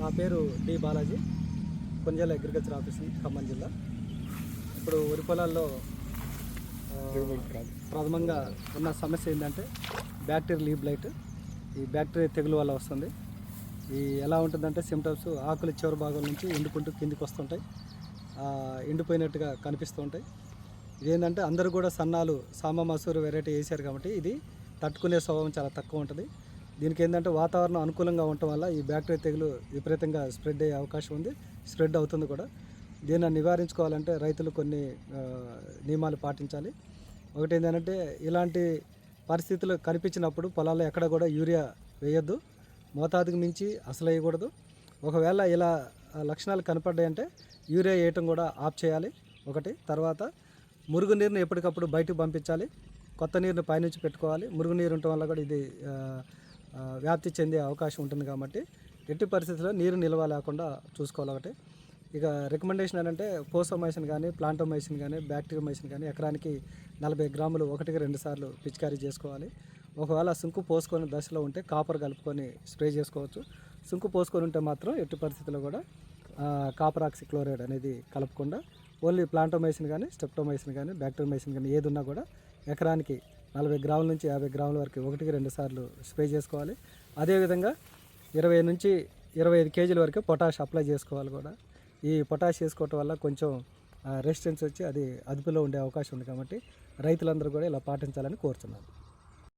నా పేరు D Balaji Konjala agriculture office Khammam జిల్లా. ఇప్పుడు వరి పొలాల్లో ప్రథమంగా ఉన్న సమస్య ఏంటంటే బ్యాక్టీరియా లీవ్ లైట్. ఈ బ్యాక్టీరియా తెగులు వల్ల వస్తుంది. ఈ ఎలా ఉంటుందంటే సిమ్టమ్స్ ఆకుల చివరి భాగం నుంచి ఎండుకుంటూ కిందికి వస్తుంటాయి. ఎండిపోయినట్టుగా కనిపిస్తూ ఉంటాయి. ఇదేంటంటే అందరూ కూడా సన్నాలు సామ మసూరు వెరైటీ వేసారు కాబట్టి ఇది తట్టుకునే స్వభావం చాలా తక్కువ ఉంటుంది. దీనికి ఏంటంటే వాతావరణం అనుకూలంగా ఉండటం వల్ల ఈ బ్యాక్టీరియా తెగులు విపరీతంగా స్ప్రెడ్ అయ్యే అవకాశం ఉంది స్ప్రెడ్ అవుతుంది కూడా. దీన్ని నివారించుకోవాలంటే రైతులు కొన్ని నియమాలు పాటించాలి. ఒకటి ఏంటంటే ఇలాంటి పరిస్థితులు కనిపించినప్పుడు పొలాల్లో ఎక్కడ కూడా యూరియా వేయొద్దు మోతాదుకు మించి అసలు వేయకూడదు. ఒకవేళ ఇలా లక్షణాలు కనపడ్డాయంటే యూరియా వేయటం కూడా ఆఫ్ చేయాలి ఒకటి. తర్వాత మురుగు నీరుని ఎప్పటికప్పుడు బయటకు పంపించాలి కొత్త నీరుని పైనుంచి పెట్టుకోవాలి. మురుగు నీరు ఉండటం వల్ల కూడా ఇది వ్యాప్తి చెందే అవకాశం ఉంటుంది కాబట్టి ఎట్టి పరిస్థితుల్లో నీరు నిల్వ లేకుండా చూసుకోవాలి ఒకటి. ఇక రికమెండేషన్ ఏంటంటే పోసోమైసిన్ కానీ ప్లాంటోమైసిన్ కానీ బ్యాక్టీరియోమైసిన్ కానీ ఎకరానికి నలభై గ్రాములు ఒకటికి రెండు సార్లు పిచికారీ చేసుకోవాలి. ఒకవేళ సుంకు పోసుకొని దశలో ఉంటే కాపర్ కలుపుకొని స్ప్రే చేసుకోవచ్చు. సుంకు పోసుకొని ఉంటే మాత్రం ఎట్టి పరిస్థితుల్లో కూడా కాపర్ ఆక్సిక్లోరైడ్ అనేది కలపకుండా ఓన్లీ ప్లాంటోమైసిన్ కానీ స్టెప్టోమైసిన్ కానీ బ్యాక్టీరియోమైసిన్ కానీ ఏది ఉన్నా కూడా ఎకరానికి నలభై గ్రాముల నుంచి యాభై గ్రాముల వరకు ఒకటికి రెండు సార్లు స్ప్రే చేసుకోవాలి. అదేవిధంగా ఇరవై నుంచి ఇరవై ఐదు కేజీల వరకు పొటాష్ అప్లై చేసుకోవాలి కూడా. ఈ పొటాష్ చేసుకోవటం వల్ల కొంచెం రెసిస్టెన్స్ వచ్చి అది అదుపులో ఉండే అవకాశం ఉంది కాబట్టి రైతులందరూ కూడా ఇలా పాటించాలని కోరుతున్నాను.